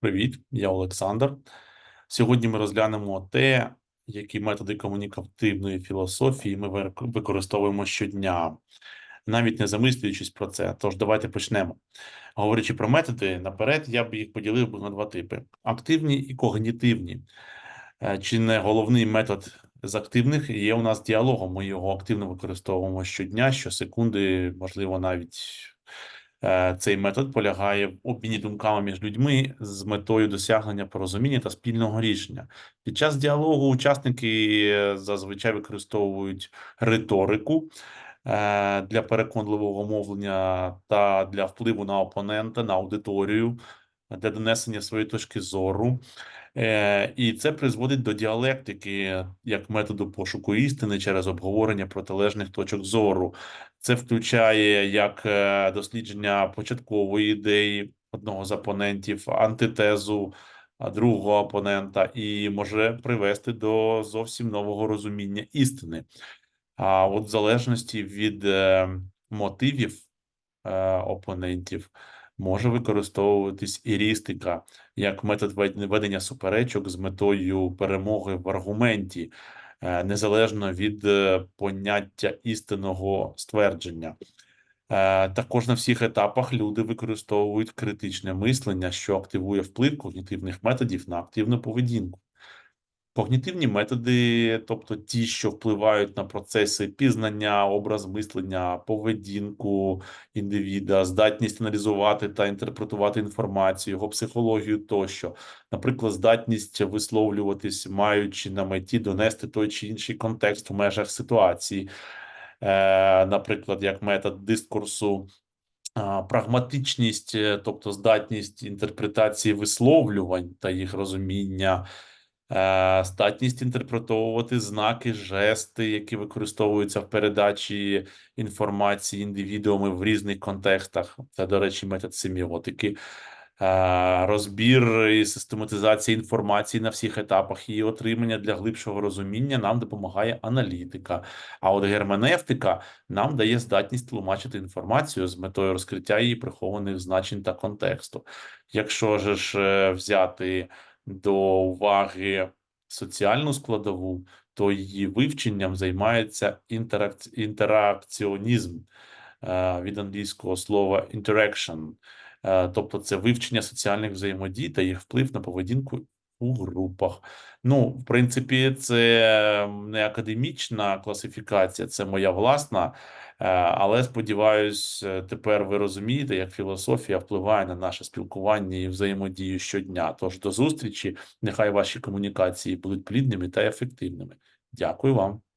Привіт, я Олександр. Сьогодні ми розглянемо те, які методи комунікативної філософії ми використовуємо щодня, навіть не замислюючись про це. Тож давайте почнемо. Говорячи про методи, наперед я б їх поділив на два типи: активні і когнітивні. Е, Чи не головний метод з активних є у нас діалогом? Ми його активно використовуємо щодня, щосекунди, можливо, навіть Цей метод полягає в обміні думками між людьми з метою досягнення порозуміння та спільного рішення. Під час діалогу учасники е, зазвичай використовують риторику е, для переконливого мовлення та для впливу на опонента, на аудиторію, для донесення своєї точки зору. Е, І це призводить до діалектики як методу пошуку істини через обговорення протилежних точок зору. Це включає як е, дослідження початкової ідеї одного з опонентів, антитезу другого опонента, і може привести до зовсім нового розуміння істини. А от в залежності від е, мотивів опонентів може використовуватись ірістика як метод вед- ведення суперечок з метою перемоги в аргументі, е, незалежно від е, поняття істинного ствердження. Е, Також на всіх етапах люди використовують критичне мислення, що активує вплив когнітивних методів на активну поведінку. Когнітивні методи, тобто ті, що впливають на процеси пізнання, образ мислення, поведінку індивіда, здатність аналізувати та інтерпретувати інформацію, його психологію тощо, наприклад, здатність висловлюватись, маючи на меті донести той чи інший контекст в межах ситуації, е, наприклад, як метод дискурсу. Прагматичність, е, тобто здатність інтерпретації висловлювань та їх розуміння, е, здатність інтерпретовувати знаки, жести, які використовуються в передачі інформації індивідуумами в різних контекстах. Це, до речі, метод семіотики. Е, Розбір і систематизація інформації на всіх етапах її отримання для глибшого розуміння нам допомагає аналітика. А от герменевтика нам дає здатність тлумачити інформацію з метою розкриття її прихованих значень та контексту. Якщо ж е, взяти до уваги соціальну складову, то її вивченням займається інтерак... інтеракціонізм е, від англійського слова interaction. Е, Тобто це вивчення соціальних взаємодій та їх вплив на поведінку у групах. Ну, в принципі, це не академічна класифікація, це моя власна. Е, Але сподіваюсь, е, тепер ви розумієте, як філософія впливає на наше спілкування і взаємодію щодня. Тож до зустрічі. Нехай ваші комунікації будуть плідними та ефективними. Дякую вам.